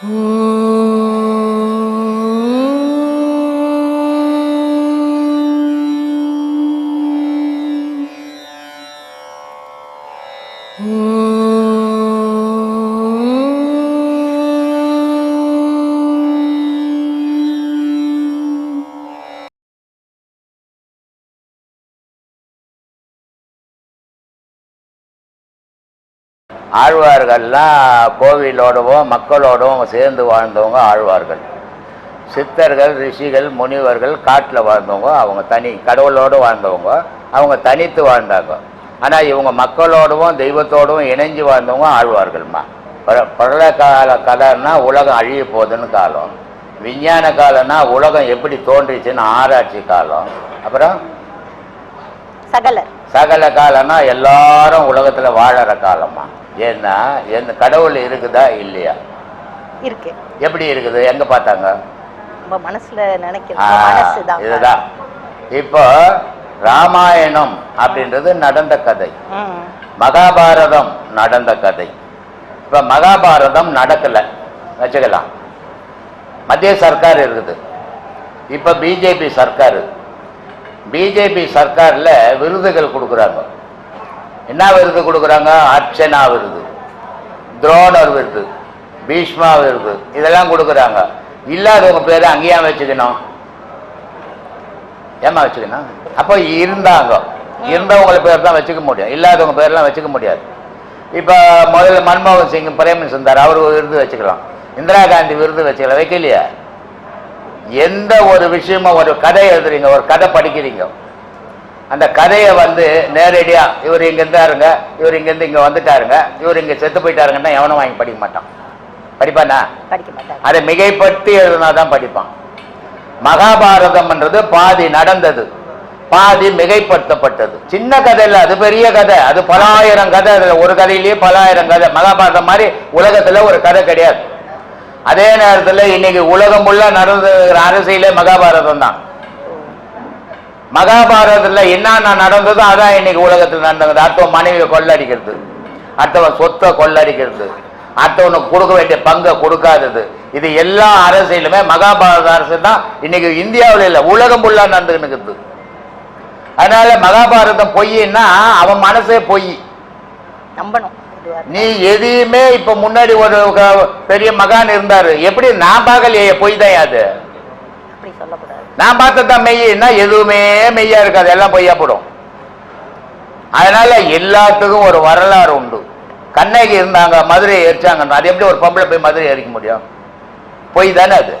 Oh. ஆழ்வார்கள்லாம் கோவிலோடவும் மக்களோடவும் சேர்ந்து வாழ்ந்தவங்க ஆழ்வார்கள். சித்தர்கள் ரிஷிகள் முனிவர்கள் காட்டில் வாழ்ந்தவங்க அவங்க தனி கடவுளோடு வாழ்ந்தவங்க அவங்க தனித்து வாழ்ந்தாங்க. ஆனால் இவங்க மக்களோடவும் தெய்வத்தோடவும் இணைஞ்சு வாழ்ந்தவங்க ஆழ்வார்கள்மா. பழ- பழைய கால கதைன்னா உலகம் அழிய போகுதுன்னு காலம். விஞ்ஞான காலம்னா உலகம் எப்படி தோன்றிச்சுன்னு ஆராய்ச்சி காலம். அப்புறம் சகலர். சகல காலம்னா எல்லாரும் உலகத்தில் வாழற காலமா ஏன்னா எந்த கடவுள் இருக்குதா இல்லையா? இருக்கு. எப்படி இருக்குது? எங்க பார்த்தாங்க? நம்ம மனசுல மனசுதான். இதுதான். இப்போ ராமாயணம் அப்படின்றது நடந்த கதை. மகாபாரதம் நடந்த கதை. இப்போ மகாபாரதம் நடக்கல. வச்சுக்கலாம். மத்திய சர்க்கார் இருக்குது. இப்போ பிஜேபி சர்க்கார். பிஜேபி சர்க்காரில் விருதுகள் கொடுக்குறாங்க. என்ன விருது கொடுக்குறாங்க? அர்ச்சனா விருது. துரோணர் விருது. பீஷ்மா விருது. இதெல்லாம் கொடுக்குறாங்க. இல்லாதவங்க பேர் அங்கேயா வச்சுக்கணும்? ஏமா வச்சுக்கணும்? அப்போ இருந்தாங்க. இருந்தவங்கள பேர் தான் வச்சுக்க முடியும். இல்லாதவங்க பேர்லாம் வச்சுக்க முடியாது. இப்போ முதல்ல மன்மோகன் சிங் பிரேமன் மினிஸ்டர் அவர் ஒரு விருது வச்சுக்கலாம். இந்திரா காந்தி விருது வச்சுக்கலாம் வைக்கலையா? எந்த ஒரு விஷயமும் ஒரு கதை எழுதுறீங்க ஒரு கதை படிக்கிறீங்க அந்த கதையை வந்து நேரடியா இவர் இங்க இருந்தாருங்க இவர் இங்கேருந்து இங்க வந்துட்டாருங்க இவர் இங்க செத்து போயிட்டாருங்கன்னா எவனும் வாங்கி படிக்க மாட்டான். படிப்பானா? படிக்க அதை மிகைப்படுத்தி எழுதினா தான் படிப்பான் மகாபாரதம்ன்றது பாதி நடந்தது பாதி மிகைப்படுத்தப்பட்டது. சின்ன கதை இல்லை அது பெரிய கதை. அது பல ஆயிரம் கதை அதுல ஒரு கதையிலேயே பல ஆயிரம் கதை. மகாபாரதம் மாதிரி உலகத்துல ஒரு கதை கிடையாது. அதே நேரத்துல இன்னைக்கு உலகம் ஃபுல்லா நடந்துகிற அரசியலே மகாபாரதம் தான். மகாபாரதத்துல என்னென்ன நடந்ததோ அதான் இன்னைக்கு உலகத்தில் நடந்தது. அடுத்தவன் மனைவியை கொள்ளடிக்கிறது. அடுத்தவன் சொத்தை கொள்ளடிக்கிறது. அடுத்தவனுக்கு கொடுக்க வேண்டிய பங்கை கொடுக்காதது. இது எல்லா அரசியலுமே மகாபாரத அரசு தான். இன்னைக்கு இந்தியாவில் இல்லை உலகம் ஃபுல்லா நடந்துக்கிட்டு அதனால மகாபாரதம் பொய்ன்னா அவன் மனசே பொய். நம்பணும். நீ எதையுமே இப்ப முன்னாடி ஒரு பெரிய மகான் இருந்தாரு. எப்படி நான் பார்க்கலையே பொய் தான் அது. நான் பார்த்ததான் மெய்யின்னா எதுவுமே மெய்யா இருக்காது. எல்லாம் பொய்யா போடும். அதனால எல்லாத்துக்கும் ஒரு வரலாறு உண்டு. கண்ணகி இருந்தாங்க மதுரையை எரிச்சாங்க அது எப்படி ஒரு பொம்பளை போய் மதுரையை எரிக்க முடியும்? பொய் தானே அது?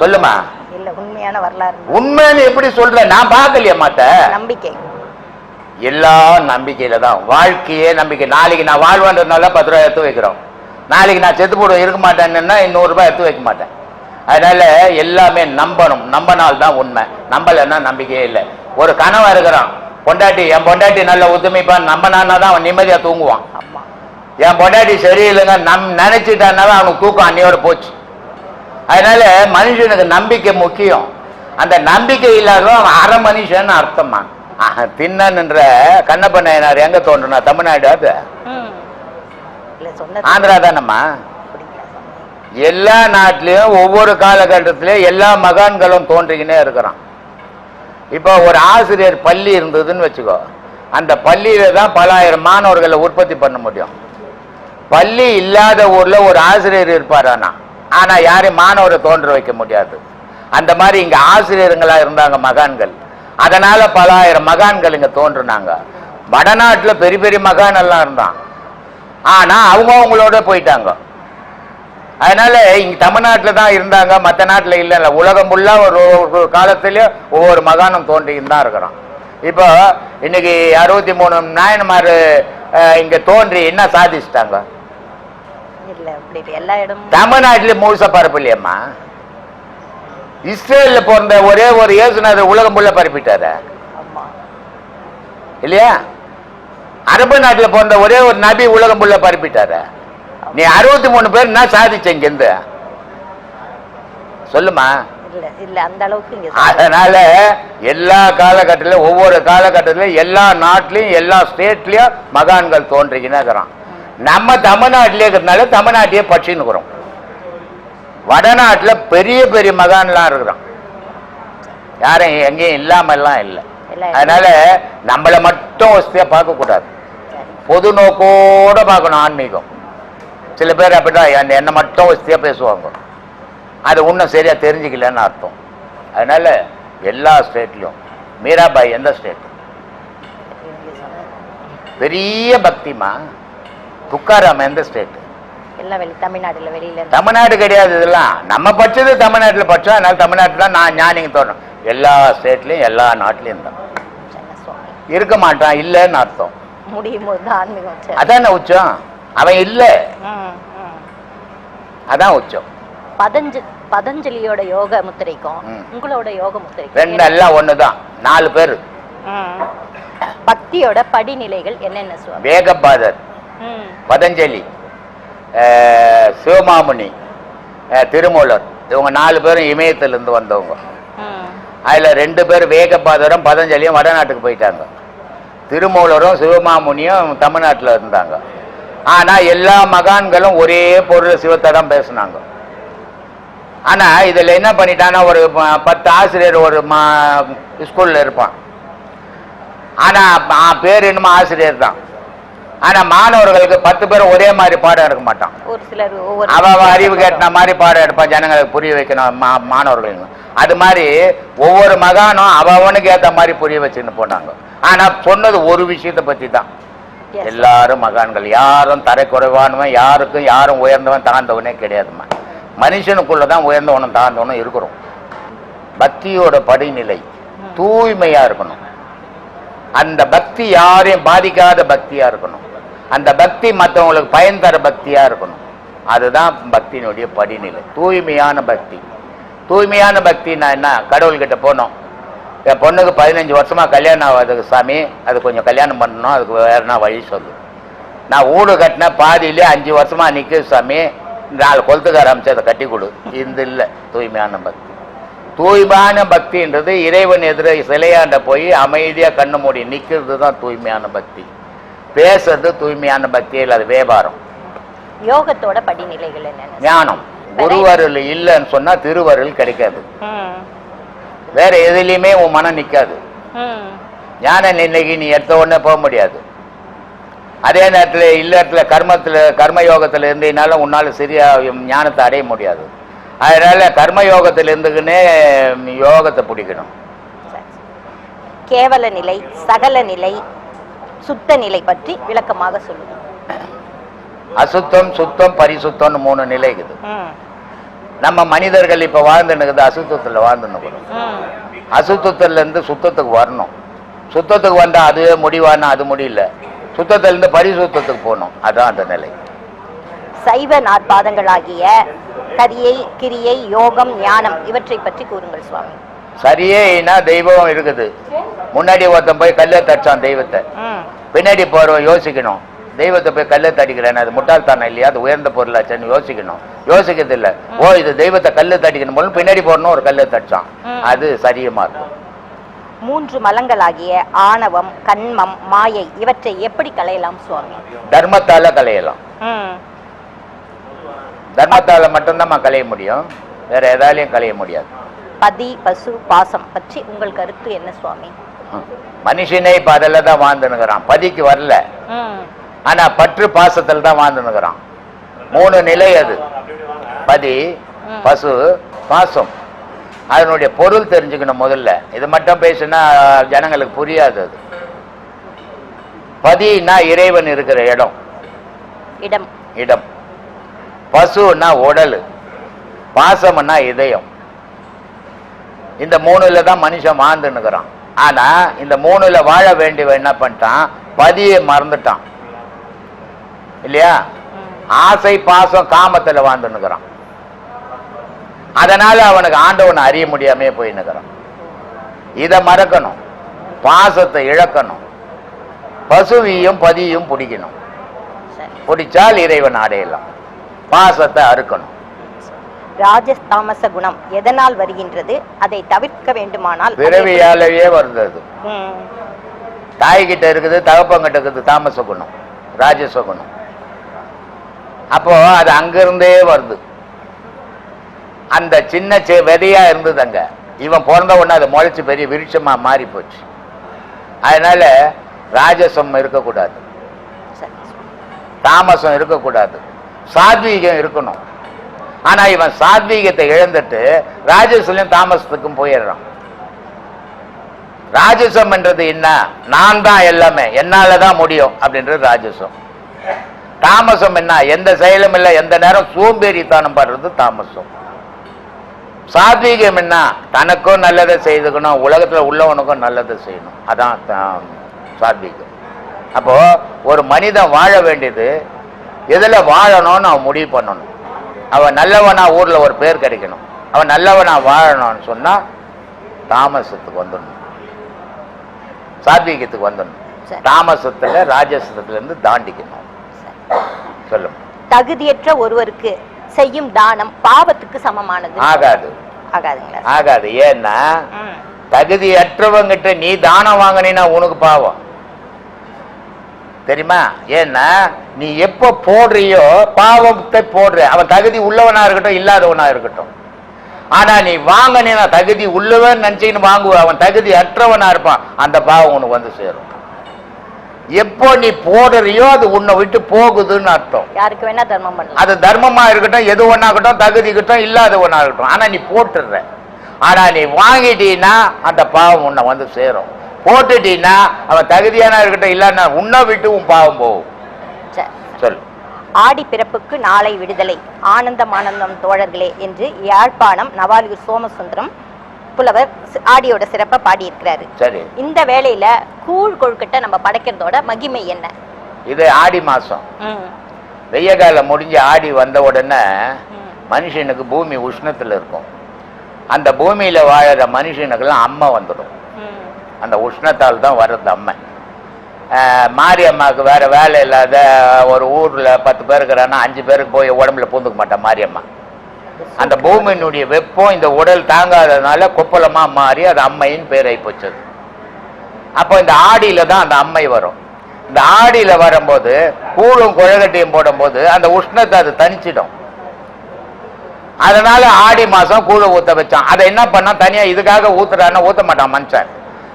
சொல்லுமா? இல்ல உண்மையான வரலாறு. உண்மைன்னு எப்படி சொல்ற? நான் பார்க்கலையே மாட்ட நம்பிக்கை. எல்லாம் நம்பிக்கையில தான். வாழ்க்கையே நம்பிக்கை. நாளைக்கு நான் வாழ்வேன்றதுனால பத்து ரூபாய் எடுத்து வைக்கிறோம். நாளைக்கு நான் செத்து போட இருக்க மாட்டேன்னா இன்னொரு ரூபாய் எடுத்து வைக்க மாட்டேன். அதனால எல்லாமே நம்பணும். நம்பினால் தான் உண்மை. நம்பலைன்னா நம்பிக்கையே இல்லை. ஒரு கனவு இருக்கிறான். பொண்டாட்டி என் பொண்டாட்டி நல்ல ஒத்துமைப்பான் நம்பினான்னா தான் அவன் நிம்மதியா தூங்குவான். ஆமா. என் பொண்டாட்டி சரியில்லைங்க நம் நினைச்சிட்டானாவே அவனுக்கு தூக்கம் அன்னையோட போச்சு. அதனால மனுஷனுக்கு நம்பிக்கை முக்கியம். அந்த நம்பிக்கை இல்லாதவன் அவன் அரை மனுஷன்னு அர்த்தமா ஆஹ், திண்ணன்ன்ற கண்ணப்ப நாயனார் எங்க தோன்றுனா தமிழ்நாடு அது? ஆந்திரா தானம்மா. எல்லா நாட்டிலையும் ஒவ்வொரு காலகட்டத்திலையும் எல்லா மகான்களும் தோன்றிக்கினே இருக்கிறான். இப்போ ஒரு ஆசிரியர் பள்ளி இருந்ததுன்னு வச்சுக்கோ. அந்த பள்ளியில தான் பல ஆயிரம் மாணவர்களை உற்பத்தி பண்ண முடியும். பள்ளி இல்லாத ஊரில் ஒரு ஆசிரியர் இருப்பார் ஆனால் ஆனால் யாரையும் மாணவரை தோன்ற வைக்க முடியாது. அந்த மாதிரி இங்கே ஆசிரியர்களாக இருந்தாங்க மகான்கள். அதனால பல ஆயிரம் மகான்கள் இங்கே தோன்றுனாங்க. வடநாட்டில் பெரிய பெரிய மகான் எல்லாம் இருந்தான். ஆனால் அவங்க அவங்களோட போயிட்டாங்க. அதனால இங்க தமிழ்நாட்டில் தான் இருந்தாங்க மற்ற நாட்டில் இல்லை இல்லை. உலகம் ஃபுல்லா ஒரு ஒரு காலத்திலயும் ஒவ்வொரு மகானும் தோன்றின்னு தான் இருக்கிறான் இப்போ இன்னைக்கு அறுபத்தி மூணு நாயன்மார் இங்க தோன்றி என்ன சாதிச்சிட்டாங்க? தமிழ்நாட்டிலே முழுசா பரப்பு இல்லையம்மா. இஸ்ரேல்ல பிறந்த ஒரே ஒரு இயேசுனர் உலகம் ஃபுல்லா பரப்பிட்டாரு. இல்லையா? அரபு நாட்டுல பிறந்த ஒரே ஒரு நபி உலகம் ஃபுல்லா பரப்பிட்டாரு. நீ அறுபத்தி மூணு பேர் என்ன சாதிச்ச இங்கிருந்து? சொல்லுமா. அதனால எல்லா காலகட்டத்திலும் ஒவ்வொரு காலகட்டத்திலும் எல்லா நாட்டிலையும் எல்லா ஸ்டேட்லயும் மகான்கள் தோன்றிக்கினே இருக்கிறான் நம்ம தமிழ்நாட்டிலே இருக்கிறதுனால தமிழ்நாட்டையே பட்சின்னுக்குறோம் வடநாட்டில் பெரிய பெரிய மகான்லாம் இருக்கிறோம் யாரும் எங்கேயும் இல்லாமல்லாம் இல்லை. அதனால நம்மளை மட்டும் வசதியாக பார்க்கக்கூடாது. பொது நோக்கோட பார்க்கணும் ஆன்மீகம். சில பேர் அப்படிதான் அந்த என்னை மட்டும் வசதியாக பேசுவாங்க. அது இன்னும் சரியாக தெரிஞ்சுக்கலன்னு அர்த்தம். அதனால எல்லா ஸ்டேட்லையும் மீராபாய் எந்த ஸ்டேட். பெரிய பக்திமா துக்காராம் எந்த ஸ்டேட்? வெளியில இருந்து. தமிழ்நாடு கிடையாது இதெல்லாம். நம்ம படிச்சது தமிழ்நாட்டில் படித்தோம் அதனால தமிழ்நாட்டில் தான் நான் ஞானிங்க தோணும். எல்லா ஸ்டேட்லையும் எல்லா நாட்டிலையும் தான் இருக்க மாட்டான் இல்லைன்னு அர்த்தம். முடியும் போது. அதானே உச்சம்? அவன் இல்லை. அதான் உச்சம். பதஞ்ச பதஞ்சலியோட யோக முத்திரைக்கும். உங்களோட யோக முத்திரைக்கும் ரெண்டு எல்லாம் ஒன்று தான் நாலு பேர். பக்தியோட படிநிலைகள் என்னென்ன சுவாமி? வேகபாதர் பதஞ்சலி சிவமாமுனி திருமூலர். இவங்க நாலு பேரும் இமயத்திலிருந்து வந்தவங்க. அதில் ரெண்டு பேர் வேகபாதரும் பதஞ்சலியும் வடநாட்டுக்கு போயிட்டாங்க. திருமூலரும் சிவமாமுனியும் தமிழ்நாட்டில் இருந்தாங்க. ஆனால் எல்லா மகான்களும் ஒரே பொருள் சிவத்தை தான் பேசுனாங்க. ஆனால் இதில் என்ன பண்ணிட்டான்னா ஒரு பத்து ஆசிரியர் ஒரு ஸ்கூலில் இருப்பான். ஆனால் பேர் என்னமோ ஆசிரியர் தான். ஆனால் மாணவர்களுக்கு பத்து பேர் ஒரே மாதிரி பாடம் எடுக்க மாட்டான். ஒரு சிலர் ஒவ்வொரு அவ அறிவு கேட்ட மாதிரி பாடம் எடுப்பான் ஜனங்களுக்கு புரிய வைக்கணும் மா மாணவர்களுக்கு அது மாதிரி ஒவ்வொரு மகானும் அவ அவனுக்கு ஏத்த மாதிரி புரிய வச்சுன்னு போனாங்க. ஆனா சொன்னது ஒரு விஷயத்தை பத்தி தான். எல்லாரும் மகான்கள். யாரும் தரை குறைவானவன் யாருக்கும் யாரும் உயர்ந்தவன் தாழ்ந்தவனே கிடையாதுமா மனுஷனுக்குள்ள தான் உயர்ந்தவனும் தாழ்ந்தவனும் இருக்கிறோம். பக்தியோட படிநிலை தூய்மையா இருக்கணும். அந்த பக்தி யாரையும் பாதிக்காத பக்தியா இருக்கணும். அந்த பக்தி மற்றவங்களுக்கு பயன் தர பக்தியா இருக்கணும். அதுதான் பக்தியினுடைய படிநிலை. தூய்மையான பக்தி. தூய்மையான பக்தின்னா என்ன? கடவுள்கிட்ட போனோம். என் பொண்ணுக்கு பதினஞ்சு வருஷமா கல்யாணம் ஆகாதுக்கு சாமி அது கொஞ்சம் கல்யாணம் பண்ணணும் அதுக்கு வேறனா வழி சொல்லு. நான் வீடு கட்டின பாதியிலே அஞ்சு வருஷமா நிற்குது சாமி நாலு கொளுத்துக்கார அமைச்சு அதை கட்டி கொடு. இந்த இல்லை தூய்மையான பக்தி. தூய்மையான பக்தின்றது இறைவன் எதிர சிலையாண்ட போய் அமைதியா கண்ணு மூடி நிக்கிறது தான் தூய்மையான பக்தி. பேசுறது தூய்மையான பக்தி இல்லை அது வியாபாரம். யோகத்தோட படிநிலைகள் ஞானம். குருவருள் இல்லைன்னு சொன்னா திருவருள் கிடைக்காது. வேற எதுலையுமே உன் மனம் நிக்காது. ம். ஞான நிலைக்கு நீ எடுத்த உடனே போக முடியாது. அதே நேரத்தில் இல்லத்துல கர்மத்தில் கர்ம யோகத்தில் இருந்தீனாலும் உன்னால சரியா ஞானத்தை அடைய முடியாது. அதனால கர்ம யோகத்தில் இருந்துக்கினே யோகத்தை பிடிக்கணும். கேவல நிலை சகல நிலை சுத்த நிலை பற்றி விளக்கமாக சொல்லுங்க அசுத்தம் சுத்தம் பரிசுத்தம்னு மூணு நிலை இருக்குது. ம், நம்ம மனிதர்கள் இப்போ வாழ்ந்துனுக்குது அசுத்தத்தில் வாழ்ந்துன்னுக்குறோம் ம். அசுத்தத்துல இருந்து சுத்தத்துக்கு வரணும். சுத்தத்துக்கு வந்தா அதுவே முடிவானா? அது முடியல. சுத்தத்துல இருந்து பரிசுத்தத்துக்கு போகணும். அதான் அந்த நிலை. சைவ நாற்பாதங்களாகிய கரியை கிரியை யோகம் ஞானம் இவற்றை பற்றி கூறுங்கள் சுவாமி. சரியேனா தெய்வம் இருக்குது. முன்னாடி ஒருத்தன் போய் கல்லை தட்டான் தெய்வத்தை. பின்னாடி போறவன் யோசிக்கணும். தெய்வத்தை போய் கல்லை தடிக்கிறேன் அது முட்டாள்தானே இல்லையா? அது உயர்ந்த பொருளாச்சுன்னு யோசிக்கணும். யோசிக்கிறது இல்ல ஓ இது தெய்வத்தை கல்லை தடிக்கணும் போல பின்னாடி போறணும் ஒரு கல்லை ம். அது சரியமா இருக்கும் மூன்று மலங்களாகிய ஆணவம் கண்மம் மாயை இவற்றை எப்படி களையலாம் சுவாமி? தர்மத்தால கலையலாம் தர்மத்தால மட்டும்தான் கலைய முடியும். வேற எதாலையும் கலைய முடியாது. பதி பசு பாசம் பற்றி உங்கள் கருத்து என்ன சுவாமி. மனுஷனே இப்ப அதில் தான் வாழ்ந்துனுக்குறான் பதிக்கு வரல. ஆனா பற்று பாசத்தில் தான் வாழ்ந்துனுக்குறான் மூணு நிலை அது. பதி. பசு பாசம். அதனுடைய பொருள் தெரிஞ்சுக்கணும் முதல்ல. இது மட்டும் பேசுனா ஜனங்களுக்கு புரியாது அது. பதினா இறைவன் இருக்கிற இடம். இடம். இடம். பசுன்னா உடல். பாசம்னா இதயம். இந்த மூணுல தான் மனுஷன் வாழ்ந்துன்னுக்குறான். ஆனா இந்த மூணுல வாழ வேண்டியவன் என்ன பண்ணிட்டான்? பதியை மறந்துட்டான். இல்லையா? ஆசை பாசம் காமத்துல வாழ்ந்துன்னுக்குறான் அதனால அவனுக்கு ஆண்டவனை அறிய முடியாமே போயின்னுக்குறான் இதை மறக்கணும். பாசத்தை இழக்கணும். பசுவியும் பதியும் பிடிக்கணும். பிடிச்சால் இறைவன் அடையலாம். பாசத்தை அறுக்கணும். ராஜஸ் தாமச குணம் எதனால் வருகின்றது? அதை தவிர்க்க வேண்டுமானால் அதை பிறவியாலேயே வருது தாய்கிட்ட இருக்குது தகப்பங்கிட்ட இருக்குது தாமச குணம் ராஜச குணம் அப்போ அது அங்கிருந்தே வருது. அந்த சின்ன செ விதையா இருந்தது அங்க இவன் பிறந்த உடனே அதை முளைச்சு பெரிய விருட்சமா மாறி போச்சு. அதனால ராஜசம் இருக்கக்கூடாது. தாமசம் இருக்கக்கூடாது. சாத்வீகம் இருக்கணும். ஆனா இவன் சாத்வீகத்தை இழந்துட்டு ராஜசலையும் தாமசத்துக்கும் போயிடுறான். ராஜசம் என்றது என்ன? நான் தான் எல்லாமே. என்னால தான் முடியும் அப்படின்றது ராஜசம். தாமசம் என்ன? எந்த செயலும் இல்லை எந்த நேரம் சோம்பேறித்தனம் படுறது தாமசம். சாத்வீகம் என்ன? தனக்கும் நல்லதை செய்துக்கணும் உலகத்துல உள்ளவனுக்கும் நல்லதை செய்யணும். அதான் சாத்வீகம். அப்போ ஒரு மனிதன் வாழ வேண்டியது எதுல வாழணும்னு அவன் முடிவு பண்ணணும். அவன் நல்லவனா ஊர்ல ஒரு பேர் கிடைக்கணும். அவன் நல்லவனா வாழணும்னு சொன்னா தாமசத்துக்கு வந்துடணும். சாத்வீகத்துக்கு வந்துடணும். தாமசத்துல ராஜசத்துல இருந்து தாண்டிக்கணும். சொல்லும் தகுதியற்ற ஒருவருக்கு செய்யும் தானம் பாவத்துக்கு சமமானது. ஆகாது. ஆகாதுங்களா? ஆகாது. ஏன்னா. தகுதியற்றவங்கிட்ட நீ தானம் வாங்கினீன்னா உனக்கு பாவம். தெரியுமா? ஏன்னா நீ எப்ப போடுறியோ பாவத்தை போடுற. அவன் தகுதி உள்ளவனா இருக்கட்டும் இல்லாதவனா இருக்கட்டும். ஆனா நீ வாங்கினா தகுதி உள்ளவன் நினைச்சுன்னு வாங்குவ. அவன் தகுதி அற்றவனா இருப்பான். அந்த பாவம் உனக்கு வந்து சேரும். எப்போ நீ போடுறியோ அது உன்னை விட்டு போகுதுன்னு அர்த்தம். யாருக்கு வேணா தர்மம் பண்ணலாம். அது தர்மமா இருக்கட்டும் எது ஒண்ணா இருக்கட்டும் தகுதி இருக்கட்டும் இல்லாத ஒண்ணா இருக்கட்டும். ஆனா நீ போட்டுடுற. ஆனா நீ வாங்கிட்டீன்னா அந்த பாவம் உன்னை வந்து சேரும். போட்டுட்டீன்னா அவன் தகுதியான இருக்கட்டும் இல்லன்னா உன்னை விட்டு உன் பாவம் போகும். சரி சொல் ஆடி பிறப்புக்கு நாளை விடுதலை. ஆனந்தம் ஆனந்தம் தோழர்களே என்று யாழ்ப்பாணம் நவாலியூர் சோமசுந்தரம் புலவர் ஆடியோட சிறப்பை பாடியிருக்கிறாரு. சரி. இந்த வேளையில கூழ் கொழுக்கட்டை நம்ம படைக்கிறதோட மகிமை என்ன? இது ஆடி மாசம். வெய்ய காலம் முடிஞ்சு ஆடி வந்த உடனே மனுஷனுக்கு பூமி உஷ்ணத்துல இருக்கும். அந்த பூமியில வாழற மனுஷனுக்கெல்லாம் அம்மை வந்துடும். அந்த உஷ்ணத்தால் தான் வர்றது அம்மை. மாரியம்மாவுக்கு வேற வேலை இல்லாத ஒரு ஊர்ல பத்து பேர் இருக்கிறான்னா அஞ்சு பேருக்கு போய் உடம்புல பூந்துக்க மாட்டான் மாரியம்மா. அந்த பூமியினுடைய வெப்பம் இந்த உடல் தாங்காததுனால கொப்பளமா மாறி அது அம்மையின் பேரை போச்சது அப்போ இந்த ஆடியில தான் அந்த அம்மை வரும். இந்த ஆடியில வரும்போது கூழும் குழகட்டையும் போடும்போது அந்த உஷ்ணத்தை அது தணிச்சிடும். அதனால ஆடி மாசம் கூழ ஊத்த வச்சான். அதை என்ன பண்ணா தனியா இதுக்காக ஊத்துறான்னா ஊத்த மாட்டான் மனுஷன்.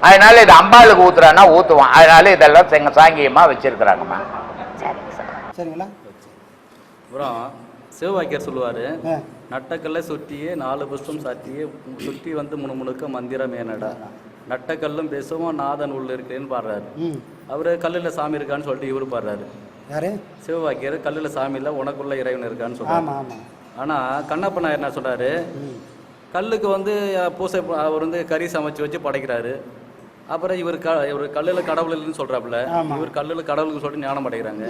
அதனால இது அம்பாளுக்கு ஊத்துறான்னா ஊத்துவான். அதனால இதெல்லாம் செங்க சாங்கியமா வச்சிருக்கிறாங்கம்மா சரி சரி. சரிங்களா? அப்புறம் சிவவாக்கியர் சொல்லுவார். நட்டக்கல்லை சுற்றியே நாலு புஷ்பம் சாத்தியே சுற்றி வந்து முணுமுணுக்க மந்திரம் ஏனடா. நட்டக்கல்லும் பேசுவோம் நாதன் உள்ள இருக்கேன்னு பாடுறாரு. அவர் கல்லில் சாமி இருக்கான்னு சொல்லிட்டு இவரு பாடுறாரு. யாரு? சிவவாக்கியர் கல்லில் சாமி இல்லை உனக்குள்ள இறைவன் இருக்கான்னு சொல்றாரு. ஆனால் கண்ணப்ப நாயர் என்ன சொல்றாரு கல்லுக்கு வந்து பூசை அவர் வந்து கறி சமைச்சு வச்சு படைக்கிறாரு. அப்புறம் இவர் க இவர் கல்லில் கடவுள் இல்லைன்னு சொல்றாப்புல ஆமா. இவர் கல்லில் கடவுளுக்கு சொல்லிட்டு ஞானம் அடைகிறாங்க.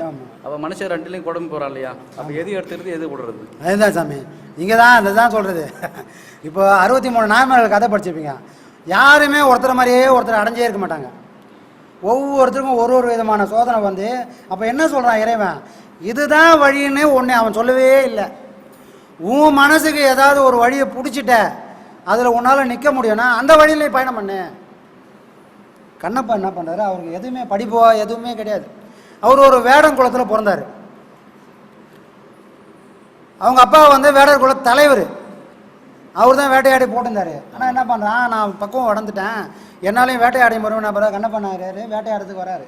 அப்போ மனுஷன் ரெண்டுலையும் குழம்பு போகிறான் இல்லையா? அப்போ எது எடுத்துக்கிறது எது விடுறது? அதுதான் சாமி. இங்கே தான் அந்த தான் சொல்கிறது இப்போ அறுபத்தி மூணு நாயன்மார்கள் கதை படிச்சிருப்பீங்க. யாருமே ஒருத்தர் மாதிரியே ஒருத்தர் அடைஞ்சே இருக்க மாட்டாங்க. ஒவ்வொருத்தருக்கும் ஒரு ஒரு விதமான சோதனை வந்து அப்போ என்ன சொல்கிறான் இறைவன்? இதுதான் வழின்னு ஒன்று அவன் சொல்லவே இல்லை. உன் மனசுக்கு ஏதாவது ஒரு வழியை பிடிச்சிட்ட அதில் உன்னால் நிற்க முடியும்னா அந்த வழியிலே பயணம் பண்ணு. கண்ணப்பா என்ன பண்ணுறாரு அவருக்கு எதுவுமே படிப்போ எதுவுமே கிடையாது. அவர் ஒரு வேடம் குளத்தில் பிறந்தார். அவங்க அப்பா வந்து வேடர் குல தலைவர். அவர் தான் வேட்டையாடி போட்டிருந்தாரு. ஆனால் என்ன பண்ணுறான் நான் பக்குவம் வளர்ந்துட்டேன். என்னாலையும் வேட்டையாடி வருவேன் நான் பிறகு என்ன பண்ணாரு வேட்டையாடுறதுக்கு வராரு.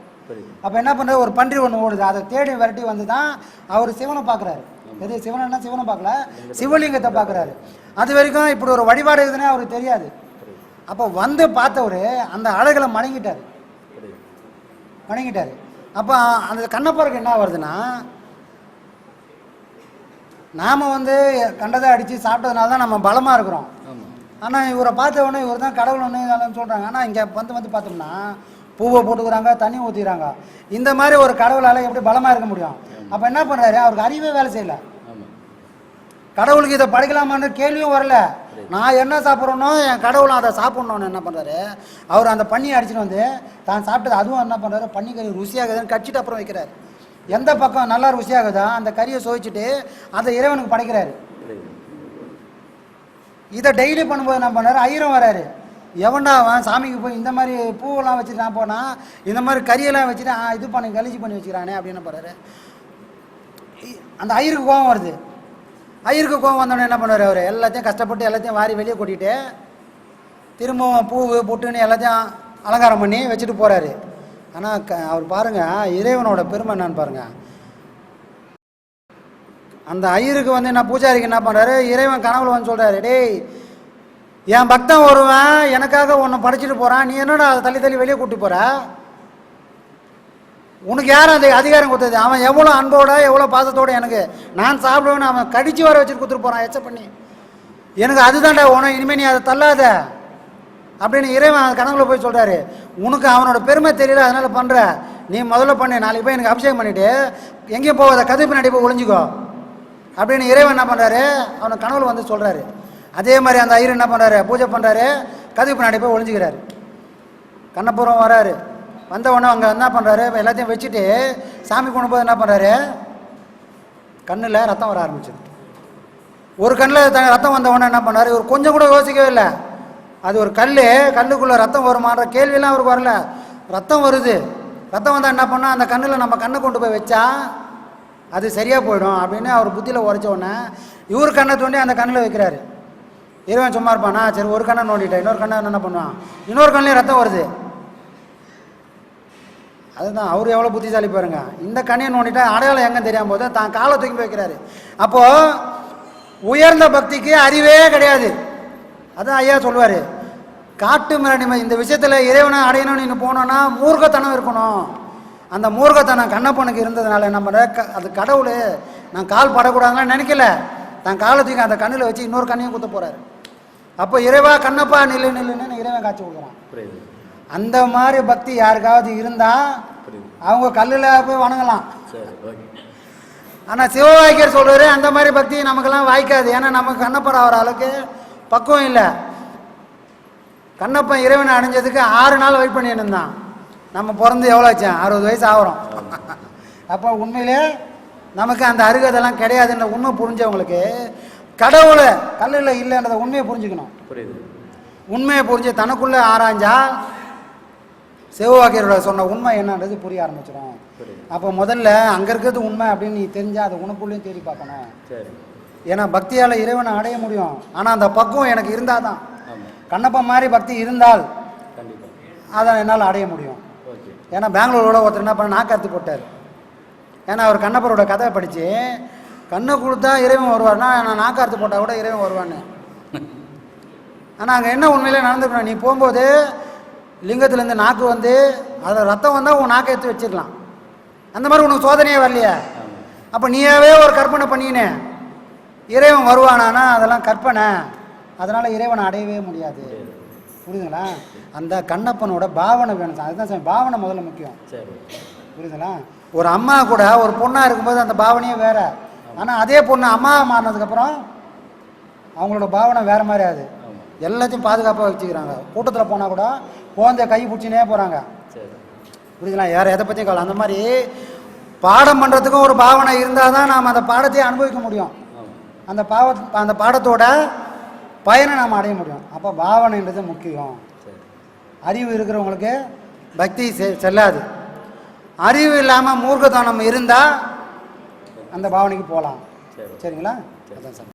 அப்போ என்ன பண்ணுறாரு ஒரு பன்றி ஒன்று ஓடுது. அதை தேடி விரட்டி வந்து தான் அவர் சிவனை பார்க்குறாரு எது சிவனா சிவனை பார்க்கல சிவலிங்கத்தை பார்க்குறாரு அது வரைக்கும் இப்படி ஒரு வழிபாடு இருக்குதுன்னே அவருக்கு தெரியாது. அப்போ வந்து பார்த்தவர் அந்த அழகுல மடங்கிட்டார். வணங்கிட்டாரு அப்போ அந்த கண்ணப்பருக்கு என்ன வருதுன்னா நாம் வந்து கண்டதை அடித்து சாப்பிட்டதுனால தான் நம்ம பலமாக இருக்கிறோம். ஆனால் இவரை பார்த்த உடனே இவர் தான் கடவுள் ஒன்று சொல்கிறாங்க ஆனால் இங்கே வந்து வந்து பார்த்தோம்னா பூவை போட்டுக்கிறாங்க தண்ணி ஊற்றிக்கிறாங்க இந்த மாதிரி ஒரு கடவுளால் எப்படி பலமாக இருக்க முடியும்? அப்போ என்ன பண்ணுறாரு அவருக்கு அறிவே வேலை செய்யல. கடவுளுக்கு இதை படைக்கலாமான்னு கேள்வியும் வரல. நான் என்ன சாப்பிட்றேனோ என் கடவுளும் அதை சாப்பிட்ணுன்னு என்ன பண்ணுறாரு அவர் அந்த பன்னியை அடிச்சுட்டு வந்து தான் சாப்பிட்டது அதுவும் என்ன பண்ணுறாரு பன்னிக்கறி ருசியாகுதுன்னு கடிச்சிட்டு அப்புறம் வைக்கிறாரு. எந்த பக்கம் நல்லா ருசியாகுதோ அந்த கறியை சுவைச்சிட்டு அதை இறைவனுக்கு படைக்கிறாரு. இதை டெய்லி பண்ணும்போது என்ன பண்ணாரு? ஐயரும் வராரு. எவன்டா அவன் சாமிக்கு போய் இந்த மாதிரி பூவெல்லாம் வச்சுட்டு நான் போனால் இந்த மாதிரி கறியெல்லாம் வச்சுட்டு ஆ, இது பண்ணி கழிச்சு பண்ணி வச்சுக்கிறானே அப்படின்னு போகிறாரு அந்த ஐயருக்கு கோபம் வருது. ஐயருக்கு கோபம் வந்தோடனே என்ன பண்ணுவார் அவர்? எல்லாத்தையும் கஷ்டப்பட்டு எல்லாத்தையும் வாரி வெளியே கூட்டிகிட்டு திரும்பவும் பூவு பொட்டுன்னு எல்லாத்தையும் அலங்காரம் பண்ணி வச்சுட்டு போகிறாரு ஆனால் க அவர் பாருங்கள் இறைவனோட பெருமை என்னன்னு பாருங்கள் அந்த ஐயருக்கு வந்து என்ன பூஜாரிக்கு என்ன பண்ணுறாரு இறைவன் கனவுல வந்து சொல்கிறாரு டேய் என் பக்தன் வருவேன் எனக்காக ஒன்று படிச்சுட்டு போகிறான் நீ என்னடா அதை தள்ளி தள்ளி வெளியே கூட்டி போகிற உனக்கு யாரும் அந்த அதிகாரம் கொடுத்தது? அவன் எவ்வளோ அன்போட எவ்வளோ பாசத்தோடு எனக்கு. நான் சாப்பிடுவேன்னு அவன் கடிச்சு வர வச்சுட்டு கொடுத்துட்டு போகிறான் எச்ச பண்ணி எனக்கு அதுதான்டா உனக்கு. இனிமேல் நீ அதை தள்ளாத. அப்படின்னு இறைவன் அந்த கனவுல போய் சொல்கிறாரு உனக்கு அவனோட பெருமை தெரியல அதனால் பண்ணுற நீ முதல்ல பண்ணு நாளைக்கு போய் எனக்கு அபிஷேகம் பண்ணிவிட்டு எங்கேயும் போகாத கதை பின்னாடி போய் அப்படின்னு இறைவன் என்ன பண்ணுறாரு அவனை கனவுல வந்து சொல்கிறாரு அதே மாதிரி அந்த ஐயர் என்ன பண்ணுறாரு பூஜை பண்ணுறாரு கதவு பின்னாடி போய் ஒளிஞ்சுக்கிறாரு. கண்ணப்புறம் வராரு. வந்த உடனே அங்கே என்ன பண்ணுறாரு எல்லாத்தையும் வச்சுட்டு சாமி கொண்டு போது என்ன பண்ணுறாரு கண்ணில் ரத்தம் வர ஆரம்பிச்சிது. ஒரு கண்ணில் ரத்தம் வந்த உடனே என்ன பண்ணார்? இவர் கொஞ்சம் கூட யோசிக்கவே இல்லை. அது ஒரு கல் கல்லுக்குள்ளே ரத்தம் வருமான்ற கேள்வியெல்லாம் அவருக்கு வரல. ரத்தம் வருது. ரத்தம் வந்தால் என்ன பண்ணால் அந்த கண்ணில் நம்ம கண்ணை கொண்டு போய் வச்சா அது சரியாக போயிடும் அப்படின்னு அவர் புத்தியில் உரைச்ச உடனே இவர் கண்ணை தோண்டி அந்த கண்ணில் வைக்கிறாரு. இறைவன் சும்மா இருப்பானா? சரி ஒரு கண்ணை நோண்டிட்டேன். இன்னொரு கண்ணை என்ன பண்ணுவான்? இன்னொரு கண்ணிலையும் ரத்தம் வருது. அதுதான் அவர் எவ்வளோ புத்திசாலி பாருங்க. இந்த கண்ணியை நோண்டிட்டா அடையாளம் எங்கே தெரியாம போது தான் காலை தூக்கி போய் வைக்கிறாரு. அப்போது உயர்ந்த பக்திக்கு அறிவே கிடையாது. அதான் ஐயா சொல்லுவார் காட்டு மிராண்டிமை இந்த விஷயத்தில் இறைவனை அடையணும்னு நீ போனோன்னா மூர்க்கத்தனம் இருக்கணும். அந்த மூர்க்கத்தனம் கண்ணப்பனுக்கு இருந்ததுனால க அது கடவுள் நான் கால் படக்கூடாதுலாம் நினைக்கல. தான் காலை தூக்கி அந்த கண்ணில் வச்சு இன்னொரு கண்ணையும் குத்த போகிறாரு அப்போ இறைவா கண்ணப்பா நில்லு நில்லுன்னு இறைவன் காட்சி கொடுக்குறான். அந்த மாதிரி பக்தி யாருக்காவது இருந்தால் அவங்க கல்லில் போய் வணங்கலாம். ஆனால் சிவவாக்கியர் சொல்றாரு அந்த மாதிரி பக்தி நமக்கெல்லாம் வாய்க்காது. ஏன்னா நமக்கு கண்ணப்பர் ஆகிற அளவுக்கு பக்குவம் இல்லை. கண்ணப்பன் இறைவனை அடைஞ்சதுக்கு ஆறு நாள் வெயிட் பண்ணிட்டு இருந்தான். நம்ம பிறந்து எவ்வளோ ஆச்சு? அறுபது வயசு ஆகிறோம். அப்போ உண்மையிலே நமக்கு அந்த அருகதெல்லாம் கிடையாதுன்ற உண்மை புரிஞ்சவங்களுக்கு கடவுளை கல்லில் இல்லைன்றத உண்மையை புரிஞ்சுக்கணும். புரியுது. உண்மையை புரிஞ்சு தனக்குள்ளே ஆராய்ஞ்சா சிவவாக்கியரோட சொன்ன உண்மை என்னன்றது புரிய ஆரம்பிச்சிடும். அப்போ முதல்ல அங்கே இருக்கிறது உண்மை அப்படின்னு நீ தெரிஞ்சா அதை உனக்குள்ளேயும் தேடி பார்க்கணும். சரி. ஏன்னா பக்தியால் இறைவனை அடைய முடியும். ஆனால் அந்த பக்குவம் எனக்கு இருந்தால் தான் கண்ணப்பன் மாதிரி பக்தி இருந்தால் அதை என்னால் அடைய முடியும். ஏன்னா பெங்களூரோட ஒருத்தர் என்ன பண்ண நாக்கறுத்து போட்டார். ஏன்னா அவர் கண்ணப்பரோட கதையை படித்து கண்ணை கொடுத்தா இறைவன் வருவார்னா நான் நாக்கறுத்து போட்டால் கூட இறைவன் வருவான்னு. ஆனால் அங்கே என்ன உண்மையிலே நடந்துக்கணும் நீ போகும்போது லிங்கத்துலேருந்து நாக்கு வந்து அதில் ரத்தம் வந்தால் உன் நாக்கை எடுத்து வச்சுக்கலாம் அந்த மாதிரி உனக்கு சோதனையே வரலையே. அப்போ நீயாவே ஒரு கற்பனை பண்ணினேன் இறைவன் வருவானானா? அதெல்லாம் கற்பனை. அதனால் இறைவனை அடையவே முடியாது. புரியுதுங்களா? அந்த கண்ணப்பனோட பாவனை வேணும் சார். அதுதான் சார் பாவனை முதல்ல முக்கியம். சரி. புரியுதுங்களா? ஒரு அம்மா கூட ஒரு பொண்ணாக இருக்கும்போது அந்த பாவனையே வேற. ஆனால் அதே பொண்ணு அம்மா மாறினதுக்கப்புறம் அவங்களோட பாவனை வேற மாதிரி ஆகுது. எல்லாத்தையும் பாதுகாப்பாக வச்சுக்கிறாங்க. கூட்டத்தில் போனால் கூட குழந்தைய கை பிடிச்சினே போகிறாங்க புரியுதுங்களா? யார் எதை பற்றியும் கவலை அந்த மாதிரி பாடம் பண்ணுறதுக்கும் ஒரு பாவனை இருந்தால் தான் நாம் அந்த பாடத்தையே அனுபவிக்க முடியும். அந்த பாவ அந்த பாடத்தோட பயனை நாம் அடைய முடியும். அப்போ பாவனைன்றது முக்கியம். அறிவு இருக்கிறவங்களுக்கு பக்தி செ- செல்லாது. அறிவு இல்லாமல் மூர்க்கத்தனம் இருந்தால் அந்த பாவனைக்கு போகலாம் சரி. சரிங்களா? அதான் சார்.